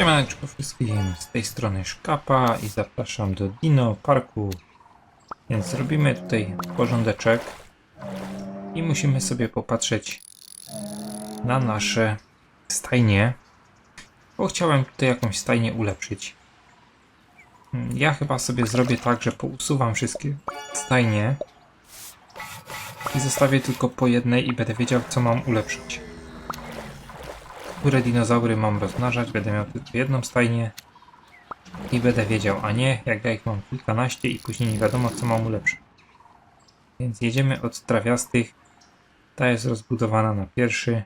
Siemaneczko wszystkim, z tej strony Szkapa i zapraszam do Dino Parku. Więc zrobimy tutaj porządeczek i musimy sobie popatrzeć na nasze stajnie, bo chciałem tutaj jakąś stajnię ulepszyć. Ja chyba sobie zrobię tak, że pousuwam wszystkie stajnie i zostawię tylko po jednej i będę wiedział co mam ulepszyć które dinozaury mam rozmnażać, będę miał tylko jedną stajnię i będę wiedział, a nie jak ja ich mam kilkanaście i później nie wiadomo co mam ulepszyć. Więc jedziemy od trawiastych. Ta jest rozbudowana na pierwszy.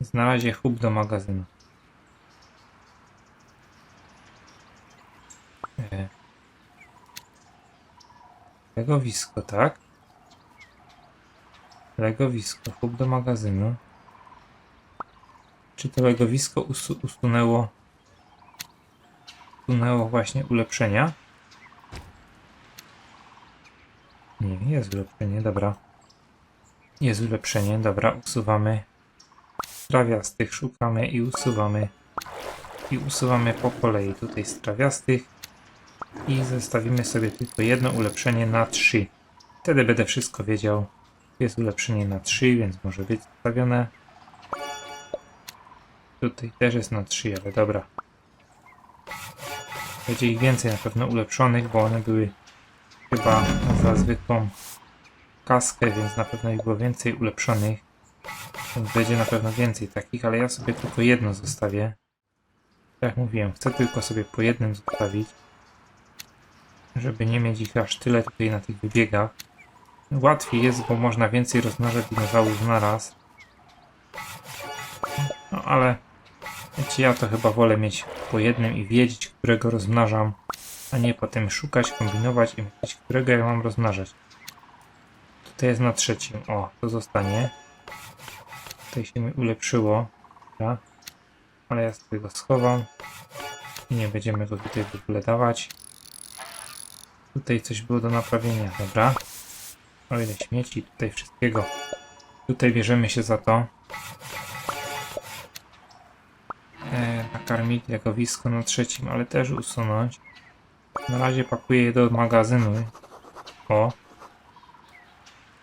Więc na razie hub do magazynu. E. Legowisko, tak? Legowisko, hub do magazynu. Czy to legowisko usu usunęło usunęło właśnie ulepszenia? Nie, jest ulepszenie, dobra. Jest ulepszenie, dobra, usuwamy trawiastych, szukamy i usuwamy i usuwamy po kolei tutaj z trawiastych i zostawimy sobie tylko jedno ulepszenie na 3. Wtedy będę wszystko wiedział. Jest ulepszenie na 3, więc może być zostawione. Tutaj też jest na 3, ale dobra. Będzie ich więcej na pewno ulepszonych, bo one były chyba za zwykłą kaskę, więc na pewno ich było więcej ulepszonych. Więc będzie na pewno więcej takich, ale ja sobie tylko jedno zostawię. Tak jak mówiłem, chcę tylko sobie po jednym zostawić, żeby nie mieć ich aż tyle tutaj na tych wybiegach. Łatwiej jest, bo można więcej rozmnażać dinozaurów na raz. No ale wiecie, ja to chyba wolę mieć po jednym i wiedzieć, którego rozmnażam, a nie potem szukać, kombinować i myśleć, którego ja mam rozmnażać. Tutaj jest na trzecim. O, to zostanie. Tutaj się mi ulepszyło. Dobra. Ale ja sobie go schowam. I nie będziemy go tutaj w ogóle dawać. Tutaj coś było do naprawienia. Dobra. O ile śmieci, tutaj wszystkiego. Tutaj bierzemy się za to. Nakarmić legowisko na trzecim, ale też usunąć. Na razie pakuję je do magazynu. O.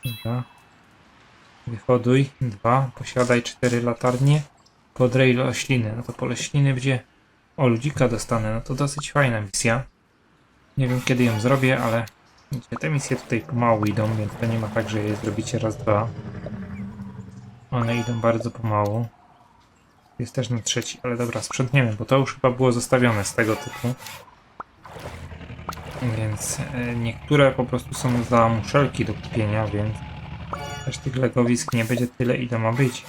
Dobra. Wyhoduj. Dwa. Posiadaj cztery latarnie. Podrej rośliny. No to po rośliny będzie... O, ludzika dostanę. No to dosyć fajna misja. Nie wiem kiedy ją zrobię, ale... Wiecie, te misje tutaj pomału idą, więc to nie ma tak, że je zrobicie raz, dwa. One idą bardzo pomału. Jest też na trzeci, ale dobra, sprzątniemy, bo to już chyba było zostawione z tego typu. Więc e, niektóre po prostu są za muszelki do kupienia, więc też tych legowisk nie będzie tyle, ile ma być.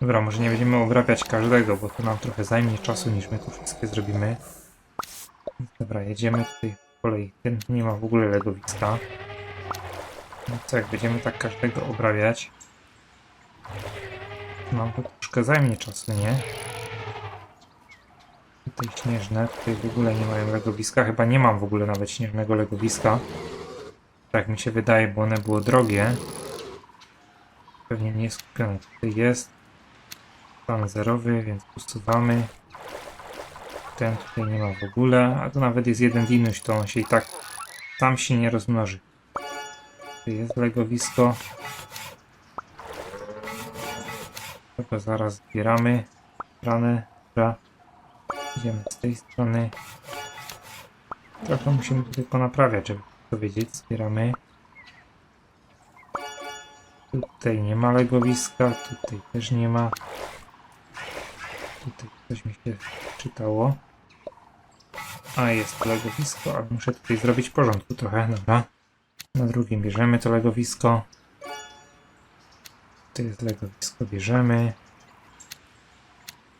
Dobra, może nie będziemy obrabiać każdego, bo to nam trochę zajmie czasu, niż my to wszystkie zrobimy. Dobra, jedziemy tutaj po kolei. Ten nie ma w ogóle legowiska. No co, jak będziemy tak każdego obrabiać, nam to troszkę zajmie czasu, nie? Tutaj śnieżne, tutaj w ogóle nie mają legowiska. Chyba nie mam w ogóle nawet śnieżnego legowiska. Tak mi się wydaje, bo one było drogie. Pewnie nie jest. Tutaj jest. Stan zerowy, więc usuwamy. Ten tutaj nie ma w ogóle. A tu nawet jest jeden dinuś, to on się i tak sam się nie rozmnoży. Tutaj jest legowisko. Tego zaraz zbieramy. Ranę, dobra. Idziemy z tej strony. Trochę musimy tutaj ponaprawiać, żeby to wiedzieć. Zbieramy. Tutaj nie ma legowiska, tutaj też nie ma. Tutaj coś mi się czytało. A jest legowisko, ale muszę tutaj zrobić porządku trochę, dobra. Na drugim bierzemy to legowisko. To jest legowisko, bierzemy.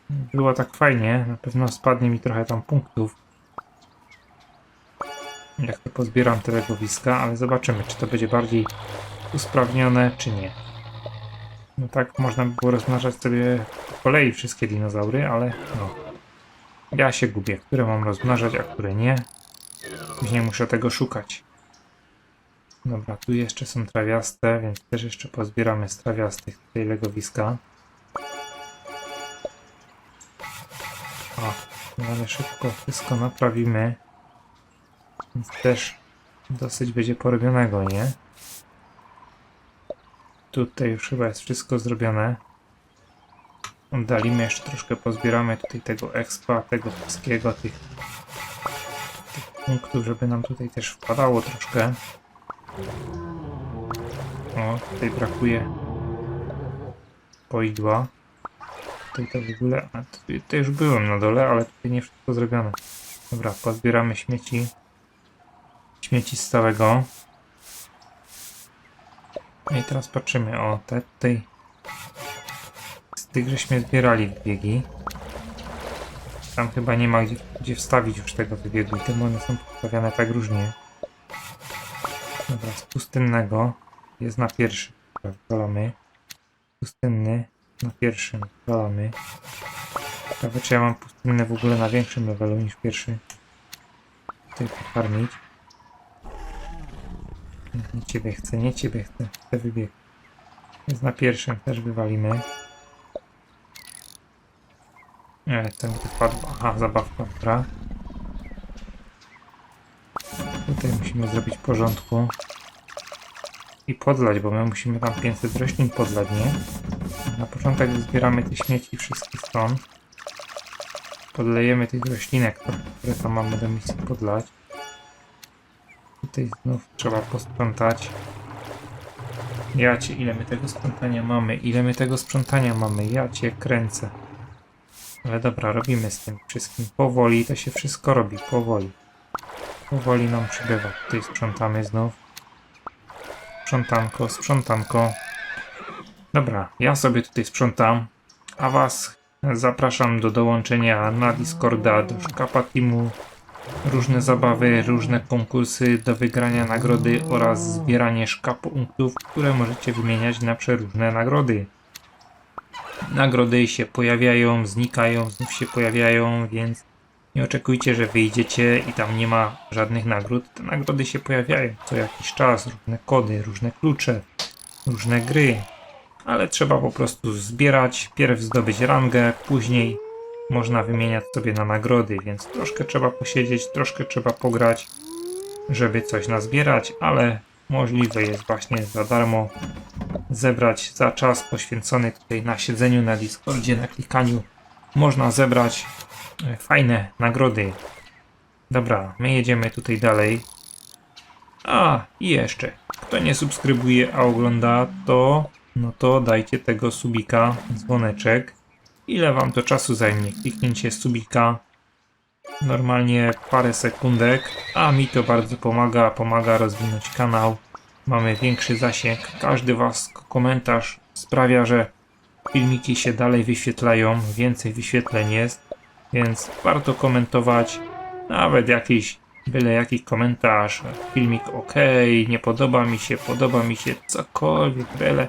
Było tak fajnie, na pewno spadnie mi trochę tam punktów. Jak to pozbieram te legowiska, ale zobaczymy, czy to będzie bardziej usprawnione, czy nie. No tak można by było rozmnażać sobie po kolei wszystkie dinozaury, ale no. Ja się gubię, które mam rozmnażać, a które nie. Później muszę tego szukać. Dobra, tu jeszcze są trawiaste, więc też jeszcze pozbieramy z trawiastych tutaj legowiska. No ale szybko wszystko naprawimy. Więc też dosyć będzie porobionego, nie? Tutaj już chyba jest wszystko zrobione. Oddalimy jeszcze troszkę, pozbieramy tutaj tego expa, tego wszystkiego, tych, tych punktów, żeby nam tutaj też wpadało troszkę. O, tutaj brakuje poidła. Tutaj to w ogóle, tutaj, tutaj już byłem na dole, ale tutaj nie wszystko zrobione. Dobra, pozbieramy śmieci. Śmieci z całego. No I teraz patrzymy, o, te tutaj z tych żeśmy zbierali wybiegi. Tam chyba nie ma gdzie, gdzie wstawić już tego wybiegu te one są postawiane tak różnie. Dobra, z pustynnego jest na pierwszym. Wywalamy. Pustynny na pierwszym. Wywalamy. Ciekawe czy ja mam pustynny w ogóle na większym levelu niż pierwszy. Tutaj pofarmić. Nie ciebie chcę, nie ciebie chcę. Chcę wybieg. Jest na pierwszym, też wywalimy. Nie, ten wypadł. Aha, zabawka, dobra. Tutaj musimy zrobić porządku. I podlać, bo my musimy tam 500 roślin podlać, nie? Na początek zbieramy te śmieci wszystkich stron. Podlejemy tych roślinek, które tam mamy do misji podlać. Tutaj znów trzeba posprzątać. Ja cię, ile my tego sprzątania mamy? Ile my tego sprzątania mamy? Ja cię kręcę. Ale dobra, robimy z tym wszystkim. Powoli to się wszystko robi, powoli. Powoli nam przybywa. Tutaj sprzątamy znów. Sprzątanko, sprzątanko. Dobra, ja sobie tutaj sprzątam, a was zapraszam do dołączenia na Discorda, do szkapa teamu. Różne zabawy, różne konkursy do wygrania nagrody oraz zbieranie szkapu punktów, które możecie wymieniać na przeróżne nagrody. Nagrody się pojawiają, znikają, znów się pojawiają, więc nie oczekujcie, że wyjdziecie i tam nie ma żadnych nagród. Te nagrody się pojawiają co jakiś czas, różne kody, różne klucze, różne gry. Ale trzeba po prostu zbierać, pierw zdobyć rangę, później można wymieniać sobie na nagrody, więc troszkę trzeba posiedzieć, troszkę trzeba pograć, żeby coś nazbierać, ale możliwe jest właśnie za darmo zebrać za czas poświęcony tutaj na siedzeniu na Discordzie, na klikaniu. Można zebrać e, fajne nagrody. Dobra, my jedziemy tutaj dalej. A, i jeszcze, kto nie subskrybuje, a ogląda, to no to dajcie tego subika, dzwoneczek. Ile wam to czasu zajmie? Kliknięcie subika. Normalnie parę sekundek, a mi to bardzo pomaga, pomaga rozwinąć kanał. Mamy większy zasięg. Każdy was komentarz sprawia, że filmiki się dalej wyświetlają, więcej wyświetleń jest, więc warto komentować. Nawet jakiś, byle jaki komentarz, filmik ok, nie podoba mi się, podoba mi się, cokolwiek, byle,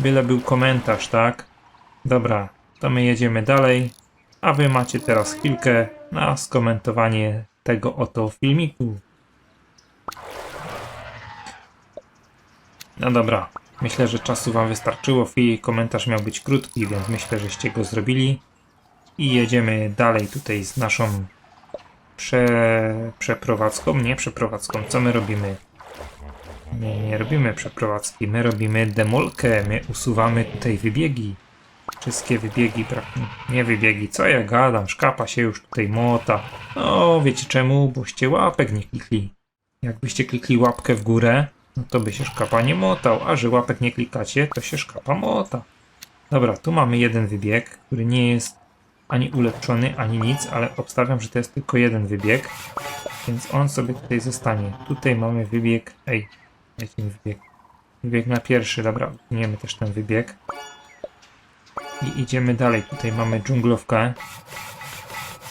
byle był komentarz, tak? Dobra, to my jedziemy dalej, a wy macie teraz chwilkę na skomentowanie tego oto filmiku. No dobra, myślę, że czasu wam wystarczyło. Komentarz miał być krótki, więc myślę, żeście go zrobili. I jedziemy dalej tutaj z naszą prze... przeprowadzką. Nie przeprowadzką, co my robimy? Nie, nie robimy przeprowadzki, my robimy demolkę, my usuwamy tutaj wybiegi. Wszystkie wybiegi, nie wybiegi, co ja gadam, szkapa się już tutaj mota. No, wiecie czemu? Boście łapek nie klikli. Jakbyście klikli łapkę w górę, no to by się szkapa nie motał, a że łapek nie klikacie, to się szkapa mota. Dobra, tu mamy jeden wybieg, który nie jest ani ulepszony, ani nic, ale obstawiam, że to jest tylko jeden wybieg, więc on sobie tutaj zostanie. Tutaj mamy wybieg, ej, jaki wybieg? Wybieg na pierwszy, dobra, usuniemy też ten wybieg. I idziemy dalej, tutaj mamy dżunglowkę.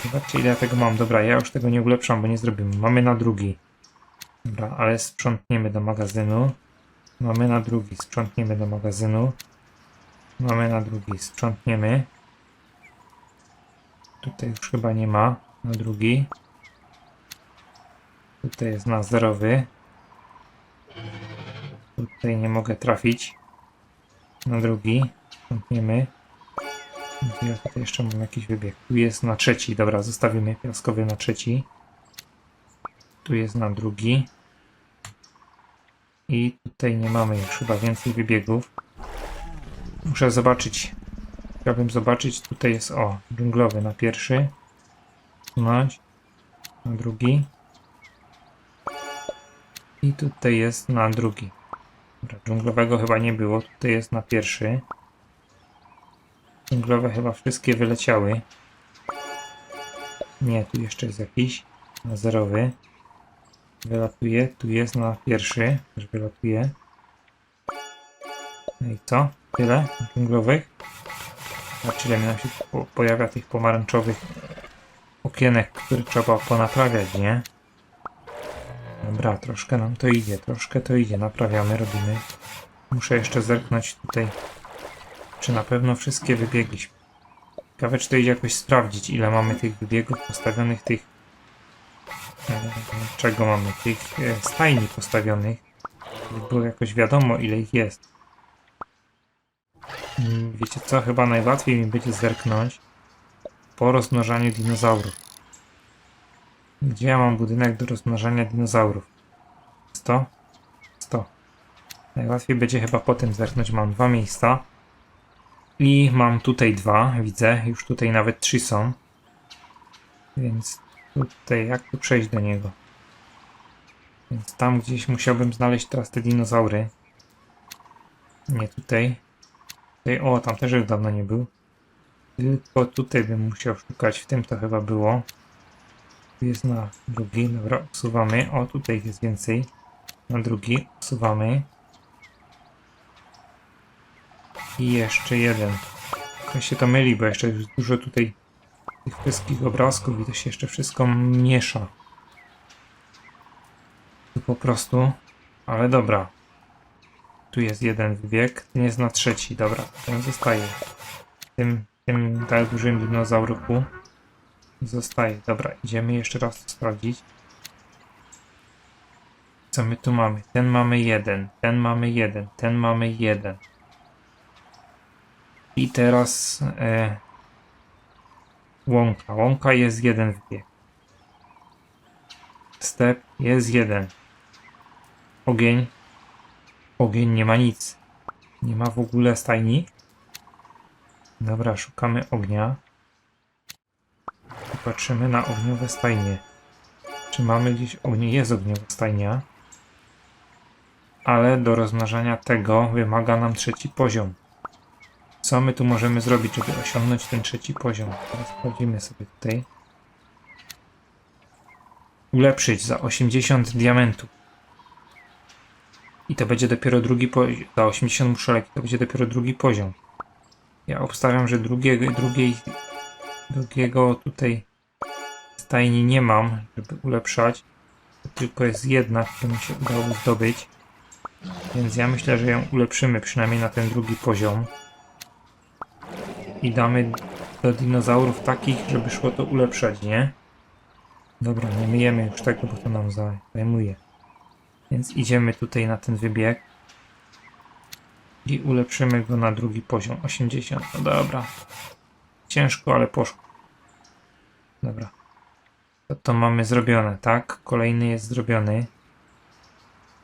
Zobaczcie ile ja tego mam, dobra, ja już tego nie ulepszam, bo nie zrobimy. Mamy na drugi. Dobra, ale sprzątniemy do magazynu. Mamy na drugi, sprzątniemy do magazynu. Mamy na drugi, sprzątniemy. Tutaj już chyba nie ma. Na drugi. Tutaj jest na zerowy. Tutaj nie mogę trafić. Na drugi. Gdzie Ja tutaj jeszcze mam jakiś wybieg. Tu jest na trzeci, dobra, zostawimy piaskowy na trzeci. Tu jest na drugi. I tutaj nie mamy już chyba więcej wybiegów. Muszę zobaczyć. Chciałbym zobaczyć, tutaj jest o, dżunglowy na pierwszy. Sunąć. Na drugi. I tutaj jest na drugi. Dobra, dżunglowego chyba nie było, tutaj jest na pierwszy. Dżunglowe chyba wszystkie wyleciały. Nie, tu jeszcze jest jakiś. Na zerowy. Wylatuje. Tu jest na pierwszy. Też wylatuje. No i co? Tyle dżunglowych. Zobaczcie, ile nam się po pojawia tych pomarańczowych okienek, które trzeba ponaprawiać, nie? Dobra, troszkę nam to idzie, troszkę to idzie. Naprawiamy, robimy. Muszę jeszcze zerknąć tutaj czy na pewno wszystkie wybiegliśmy. Ciekawe, czy to idzie jakoś sprawdzić, ile mamy tych wybiegów postawionych, tych... e, Czego mamy? Tych e, stajni postawionych. Było jakoś wiadomo, ile ich jest. Mm, Wiecie co? Chyba najłatwiej mi będzie zerknąć po rozmnażaniu dinozaurów. Gdzie ja mam budynek do rozmnażania dinozaurów? 100? 100. Najłatwiej będzie chyba potem zerknąć. Mam dwa miejsca. I mam tutaj dwa, widzę, już tutaj nawet trzy są. Więc tutaj, jak tu przejść do niego? Więc tam gdzieś musiałbym znaleźć teraz te dinozaury. Nie tutaj. Tutaj, o, tam też już dawno nie był. Tylko tutaj bym musiał szukać, w tym to chyba było. Tu jest na drugi, dobra, usuwamy. O, tutaj jest więcej. Na drugi, usuwamy. I jeszcze jeden. Trochę się to myli, bo jeszcze jest dużo tutaj tych wszystkich obrazków i to się jeszcze wszystko miesza. Tu po prostu. Ale dobra. Tu jest jeden wybieg, ten jest na trzeci, dobra, ten zostaje. Tym, tym tak dużym dinozauruku zostaje. Dobra, idziemy jeszcze raz sprawdzić. Co my tu mamy? Ten mamy jeden, ten mamy jeden, ten mamy jeden. I teraz e, łąka. Łąka jest jeden wybieg. Step jest jeden. Ogień. Ogień nie ma nic. Nie ma w ogóle stajni. Dobra, szukamy ognia. Patrzymy na ogniowe stajnie. Czy mamy gdzieś ognie? Jest ogniowa stajnia. Ale do rozmnażania tego wymaga nam trzeci poziom. Co my tu możemy zrobić, żeby osiągnąć ten trzeci poziom? Teraz sprawdzimy sobie tutaj. Ulepszyć za 80 diamentów. I to będzie dopiero drugi poziom. Za 80 muszelek to będzie dopiero drugi poziom. Ja obstawiam, że drugiego, drugiej, drugiego tutaj stajni nie mam, żeby ulepszać. Tylko jest jedna, którą się udało zdobyć. Więc ja myślę, że ją ulepszymy przynajmniej na ten drugi poziom. I damy do dinozaurów takich, żeby szło to ulepszać, nie? Dobra, nie myjemy już tego, bo to nam za- zajmuje. Więc idziemy tutaj na ten wybieg. I ulepszymy go na drugi poziom. 80. No dobra. Ciężko, ale poszło. Dobra. To, to mamy zrobione, tak? Kolejny jest zrobiony.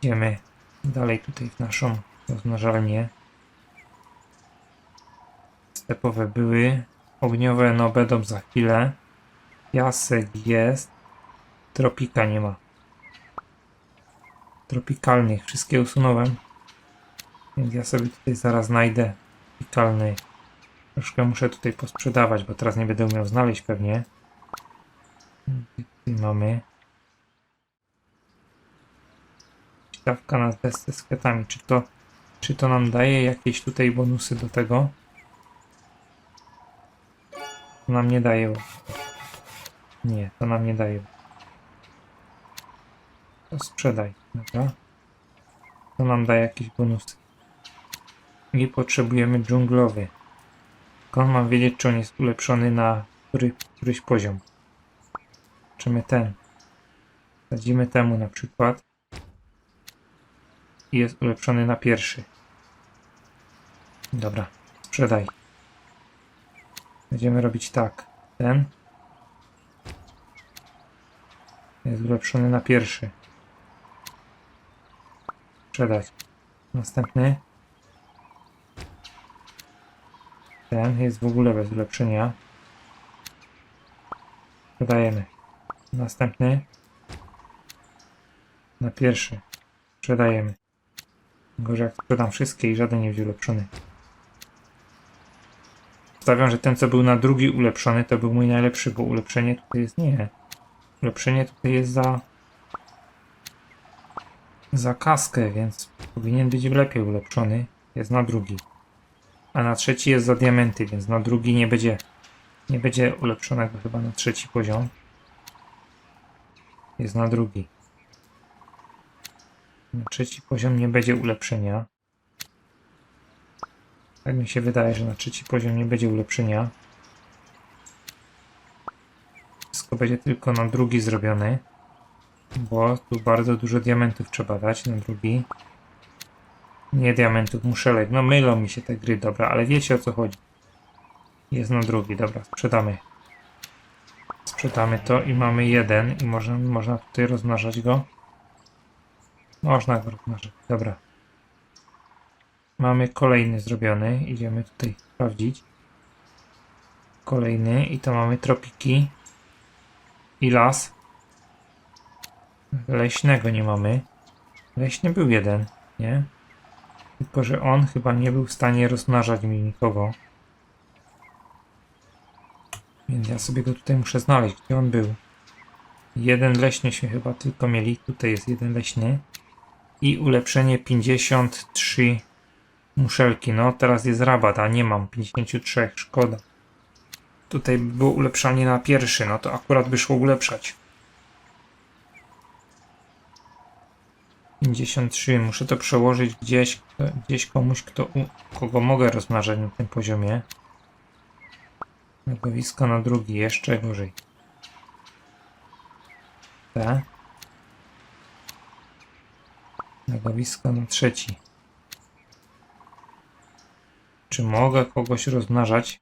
Idziemy dalej tutaj w naszą rozmnażalnię. Stepowe były. Ogniowe no będą za chwilę. Piasek jest. Tropika nie ma. Tropikalnych. Wszystkie usunąłem. Więc ja sobie tutaj zaraz znajdę tropikalny. Troszkę muszę tutaj posprzedawać, bo teraz nie będę umiał znaleźć pewnie. Mamy. Stawka na desce z kwiatami. Czy to, czy to nam daje jakieś tutaj bonusy do tego? To nam nie daje. Nie, to nam nie daje. To sprzedaj, dobra? To nam daje jakieś bonusy. I potrzebujemy dżunglowy. Skąd mam wiedzieć, czy on jest ulepszony na który, któryś poziom? Zobaczymy ten. Sadzimy temu na przykład. I jest ulepszony na pierwszy. Dobra, sprzedaj. Będziemy robić tak. Ten jest ulepszony na pierwszy. Sprzedać. Następny. Ten jest w ogóle bez ulepszenia. Sprzedajemy. Następny. Na pierwszy. Sprzedajemy. Gorzej jak sprzedam wszystkie i żaden nie będzie ulepszony. Stawiam, że ten co był na drugi ulepszony to był mój najlepszy, bo ulepszenie tutaj jest nie. Ulepszenie tutaj jest za za kaskę, więc powinien być lepiej ulepszony. Jest na drugi. A na trzeci jest za diamenty, więc na drugi nie będzie nie będzie ulepszonego chyba na trzeci poziom. Jest na drugi. Trzeci poziom nie będzie ulepszenia. Tak mi się wydaje, że na trzeci poziom nie będzie ulepszenia. Wszystko będzie tylko na drugi zrobiony. Bo tu bardzo dużo diamentów trzeba dać na drugi. Nie diamentów, muszelek. No mylą mi się te gry, dobra, ale wiecie o co chodzi. Jest na drugi, dobra, sprzedamy. Sprzedamy to i mamy jeden i można, można tutaj rozmnażać go. Można go rozmnażać, dobra. Mamy kolejny zrobiony, idziemy tutaj sprawdzić. Kolejny i to mamy tropiki i las. Leśnego nie mamy. Leśny był jeden, nie? Tylko, że on chyba nie był w stanie rozmnażać mi nikogo. Więc ja sobie go tutaj muszę znaleźć, gdzie on był. Jeden leśnyśmy chyba tylko mieli. Tutaj jest jeden leśny. I ulepszenie 53 muszelki. No teraz jest rabat, a nie mam 53, szkoda. Tutaj by było ulepszanie na pierwszy, no to akurat by szło ulepszać. 53, muszę to przełożyć gdzieś, gdzieś komuś, kto, kogo mogę rozmnażać na tym poziomie. Legowisko na drugi, jeszcze gorzej. Te. Legowisko na trzeci. Czy mogę kogoś rozmnażać?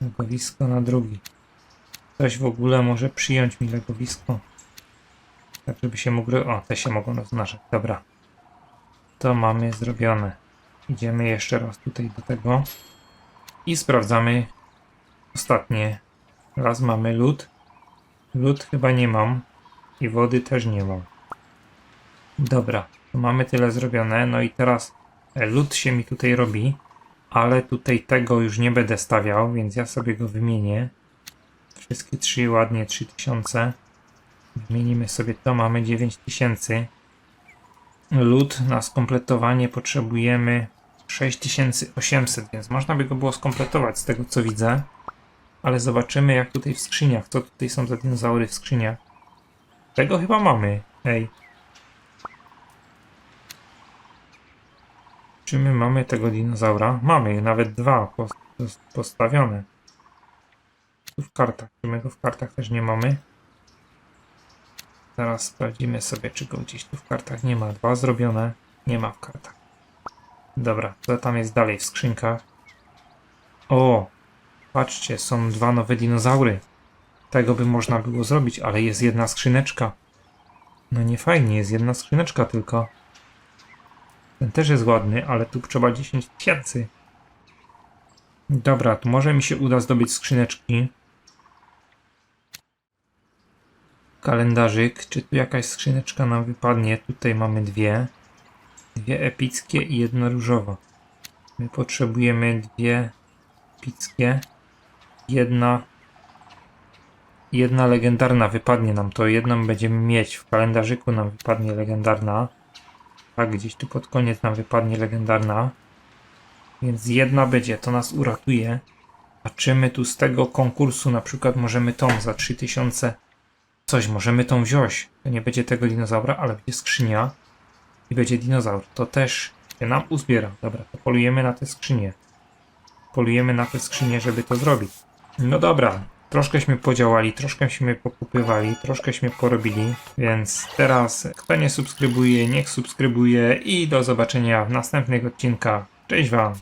Legowisko na drugi. Ktoś w ogóle może przyjąć mi legowisko. Tak, żeby się mogły... O, te się mogą rozmnażać. Dobra. To mamy zrobione. Idziemy jeszcze raz tutaj do tego. I sprawdzamy ostatnie. Raz mamy lód. Lód chyba nie mam. I wody też nie mam. Dobra, to mamy tyle zrobione. No i teraz e, lód się mi tutaj robi. Ale tutaj tego już nie będę stawiał, więc ja sobie go wymienię. Wszystkie trzy ładnie 3000. Wymienimy sobie to, mamy 9000. Lód na skompletowanie potrzebujemy 6800, więc można by go było skompletować z tego co widzę. Ale zobaczymy jak tutaj w skrzyniach, co tutaj są za dinozaury w skrzyniach. Tego chyba mamy, ej. Czy my mamy tego dinozaura? Mamy, nawet dwa pos- pos- postawione. Tu w kartach, czy my go w kartach też nie mamy? Zaraz sprawdzimy sobie, czy go gdzieś tu w kartach nie ma. Dwa zrobione, nie ma w kartach. Dobra, co tam jest dalej w skrzynkach? O, patrzcie, są dwa nowe dinozaury. Tego by można było zrobić, ale jest jedna skrzyneczka. No nie fajnie, jest jedna skrzyneczka tylko. Ten też jest ładny, ale tu trzeba 10 tysięcy. Dobra, to może mi się uda zdobyć skrzyneczki. Kalendarzyk. Czy tu jakaś skrzyneczka nam wypadnie? Tutaj mamy dwie. Dwie epickie i jedna różowa. My potrzebujemy dwie epickie. Jedna. Jedna legendarna wypadnie nam to. Jedną będziemy mieć. W kalendarzyku nam wypadnie legendarna. Tak, gdzieś tu pod koniec nam wypadnie legendarna. Więc jedna będzie, to nas uratuje. A czy my tu z tego konkursu na przykład możemy tą za 3000 coś, możemy tą wziąć. To nie będzie tego dinozaura, ale będzie skrzynia i będzie dinozaur. To też się nam uzbiera. Dobra, to polujemy na te skrzynie. Polujemy na te skrzynie, żeby to zrobić. No dobra, troszkęśmy podziałali, troszkęśmy pokupywali, troszkęśmy porobili, więc teraz kto nie subskrybuje, niech subskrybuje i do zobaczenia w następnych odcinkach. Cześć Wam!